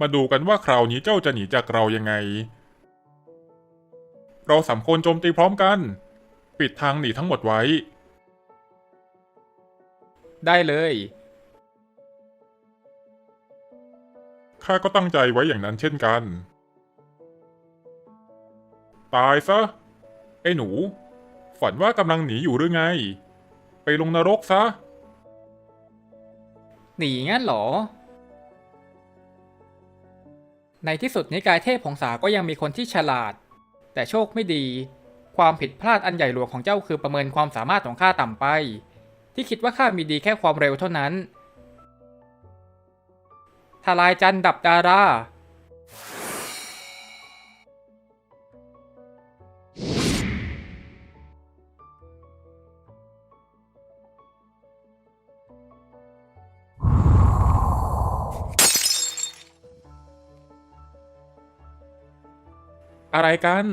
มาดูกันว่าคราวนี้เจ้าจะหนีจากเรายังไง เราสามคนโจมตีพร้อมกัน ปิดทางหนีทั้งหมดไว้ ได้เลย ข้าก็ตั้งใจไว้อย่างนั้นเช่นกัน ตายซะ ไอ้หนู ฝันว่ากำลังหนีอยู่หรือไง ไปลงนรกซะ หนีงั้นเหรอ ในที่สุดนิกายเทพผงสาก็ยังมีคนที่ฉลาด แต่โชคไม่ดี ความผิดพลาดอันใหญ่หลวงของเจ้าคือประเมินความสามารถของข้าต่ำไป ที่คิดว่าข้ามีดีแค่ความเร็วเท่านั้นทลายจันดับดารา อะไรกัน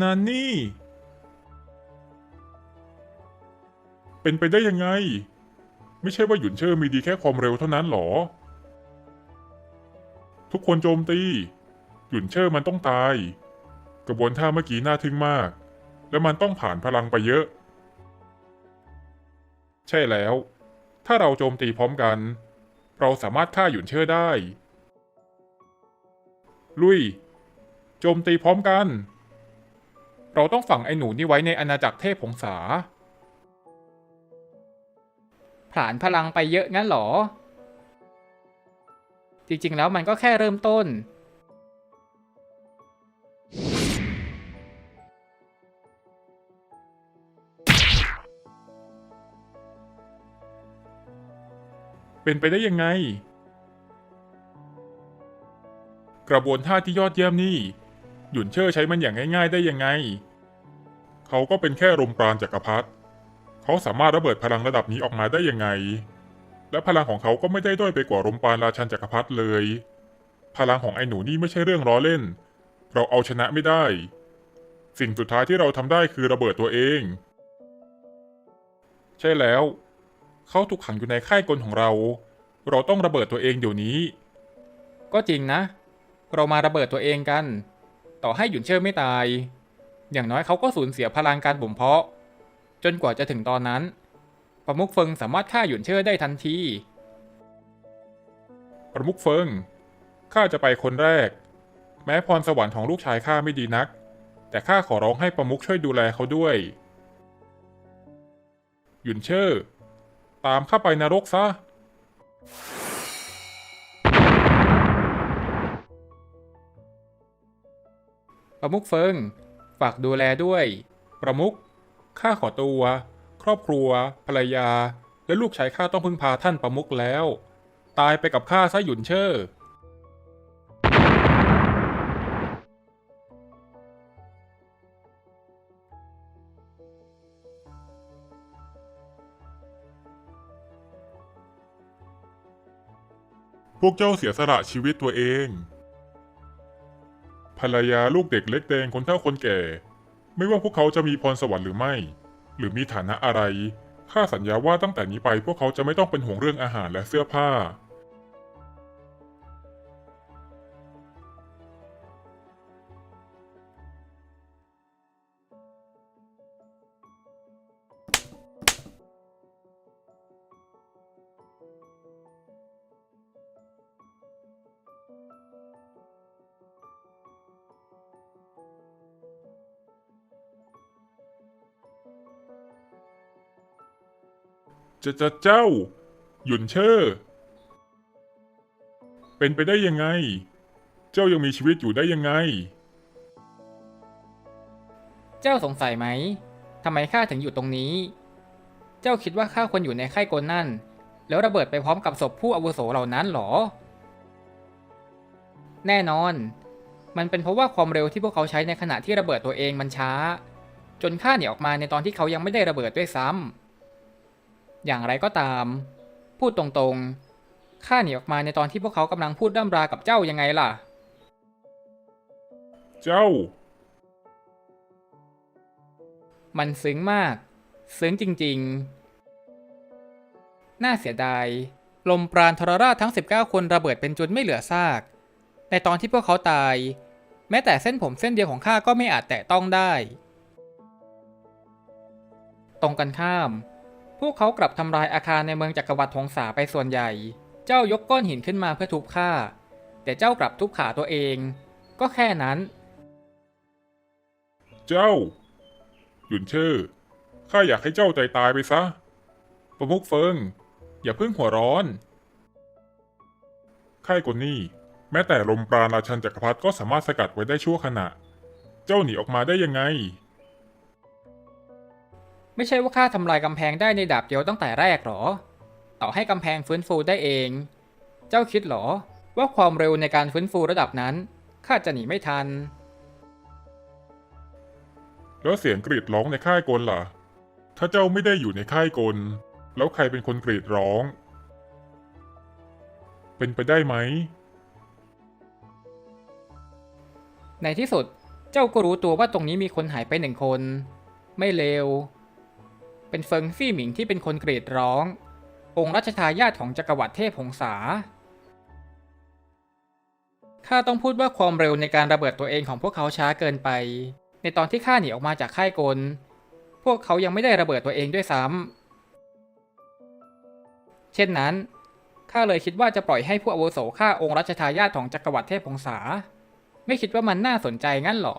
นันนี่ เป็นไปได้ยังไง ไม่ใช่ว่าหยุนเชอร์มีดีแค่ความเร็วเท่านั้นหรอ ทุกคนโจมตี หยุนเชอร์มันต้องตาย กระบวนท่าเมื่อกี้น่าทึ่งมาก และมันต้องผ่านพลังไปเยอะ ใช่แล้ว ถ้าเราโจมตีพร้อมกัน เราสามารถฆ่าหยุนเชอร์ได้ ลุย โจมตีพร้อมกัน เราต้องฝังไอ้หนูนี่ไว้ในอาณาจักรเทพผงษาผลาญพลังไปเยอะงั้นหรอ จริงๆแล้วมันก็แค่เริ่มต้น เป็นไปได้ยังไง กระบวนท่าที่ยอดเยี่ยมนี่ หยุนเชอร์ใช้มันอย่างง่าย ๆ ได้ยังไง เขาก็เป็นแค่ลมปราณจักรพรรดิเขาสามารถระเบิดพลังระดับนี้ออกมาได้ยังไง และพลังของเขาก็ไม่ได้ด้อยไปกว่าลมปราณราชันจักรพรรดิเลย พลังของไอ้หนูนี่ไม่ใช่เรื่องล้อเล่น เราเอาชนะไม่ได้ สิ่งสุดท้ายที่เราทำได้คือระเบิดตัวเอง ใช่แล้ว เขาถูกขังอยู่ในค่ายกลของเรา เราต้องระเบิดตัวเองเดี๋ยวนี้ ก็จริงนะ เรามาระเบิดตัวเองกัน ต่อให้หยุนเชิ่ไม่ตาย อย่างน้อยเขาก็สูญเสียพลังการบ่มเพาะ จนกว่าจะถึงตอนนั้น ประมุกเฟิงสามารถฆ่าหยุนเชิ่ได้ทันที ประมุกเฟิง ข้าจะไปคนแรก แม้พรสวรรค์ของลูกชายข้าไม่ดีนัก แต่ข้าขอร้องให้ประมุกช่วยดูแลเขาด้วย หยุนเชอร์ตามข้าไปนรกซะ ประมุกเฟิง ฝากดูแลด้วย ประมุกข้าขอตัว ครอบครัว ภรรยา และลูกชายข้าต้องพึ่งพาท่านประมุกแล้ว ตายไปกับข้าซะหยุนเชอร์พวกเจ้าเสียสละชีวิตตัวเอง ภรรยาลูกเด็กเล็กแดงคนเฒ่าคนแก่ ไม่ว่าพวกเขาจะมีพรสวรรค์หรือไม่ หรือมีฐานะอะไรข้าสัญญาว่าตั้งแต่นี้ไปพวกเขาจะไม่ต้องเป็นห่วงเรื่องอาหารและเสื้อผ้า จะจะเจ้า หยุนเชอร์ เป็นไปได้ยังไง เจ้ายังมีชีวิตอยู่ได้ยังไง เจ้าสงสัยไหมทำไมข้าถึงอยู่ตรงนี้ เจ้าคิดว่าข้าควรอยู่ในค่ายกลนั่น แล้วระเบิดไปพร้อมกับศพผู้อาวุโสเหล่านั้นหรอ แน่นอน มันเป็นเพราะว่าความเร็วที่พวกเขาใช้ในขณะที่ระเบิดตัวเองมันช้า จนข้าหนีออกมาในตอนที่เขายังไม่ได้ระเบิดด้วยซ้ำ อย่างไรก็ตาม พูดตรงๆ ข้าหนีออกมาในตอนที่พวกเขากำลังพูดด้ำรากับเจ้ายังไงล่ะ เจ้า มันซึ้งมาก ซึ้งจริงๆ น่าเสียดาย ลมปราณทรราชทั้ง 19 คนระเบิดเป็นจุดไม่เหลือซาก ในตอนที่พวกเขาตาย แม้แต่เส้นผมเส้นเดียวของข้าก็ไม่อาจแตะต้องได้ ตรงกันข้าม พวกเขากลับทำลายอาคารในเมืองจักรวรรดิหงสาไปส่วนใหญ่ เจ้ายกก้อนหินขึ้นมาเพื่อทุบข้า แต่เจ้ากลับทุบขาตัวเอง ก็แค่นั้น เจ้า หยุนเชื่อข้าอยากให้เจ้าใจตายไปซะ ประมุกเฟิง อย่าเพิ่งหัวร้อนค่ายกนนี่ แม้แต่ลมปราณราชันจักรพรรดิก็สามารถสกัดไว้ได้ชั่วขณะ เจ้าหนีออกมาได้ยังไง ไม่ใช่ว่าข้าทำลายกำแพงได้ในดาบเดียวตั้งแต่แรกหรอ ต่อให้กำแพงฟื้นฟูได้เอง เจ้าคิดหรอ ว่าความเร็วในการฟื้นฟูระดับนั้นข้าจะหนีไม่ทัน แล้วเสียงกรีดร้องในค่ายกลล่ะ ถ้าเจ้าไม่ได้อยู่ในค่ายกล แล้วใครเป็นคนกรีดร้อง เป็นไปได้ไหม ในที่สุดเจ้าก็รู้ตัวว่าตรงนี้มีคนหายไปหนึ่งคน ไม่เลว เป็นเฟิงฟี่หมิงที่เป็นคนกรีดร้อง องค์รัชทายาทของจักรวรรดิเทพหงสาข้าต้องพูดว่าความเร็วในการระเบิดตัวเองของพวกเขาช้าเกินไป ในตอนที่ข้าหนีออกมาจากค่ายกล พวกเขายังไม่ได้ระเบิดตัวเองด้วยซ้ำเช่นนั้นข้าเลยคิดว่าจะปล่อยให้ผู้อาวุโสฆ่าองค์รัชทายาทของจักรวรรดิเทพหงสาไม่คิดว่ามันน่าสนใจงั้นหรอ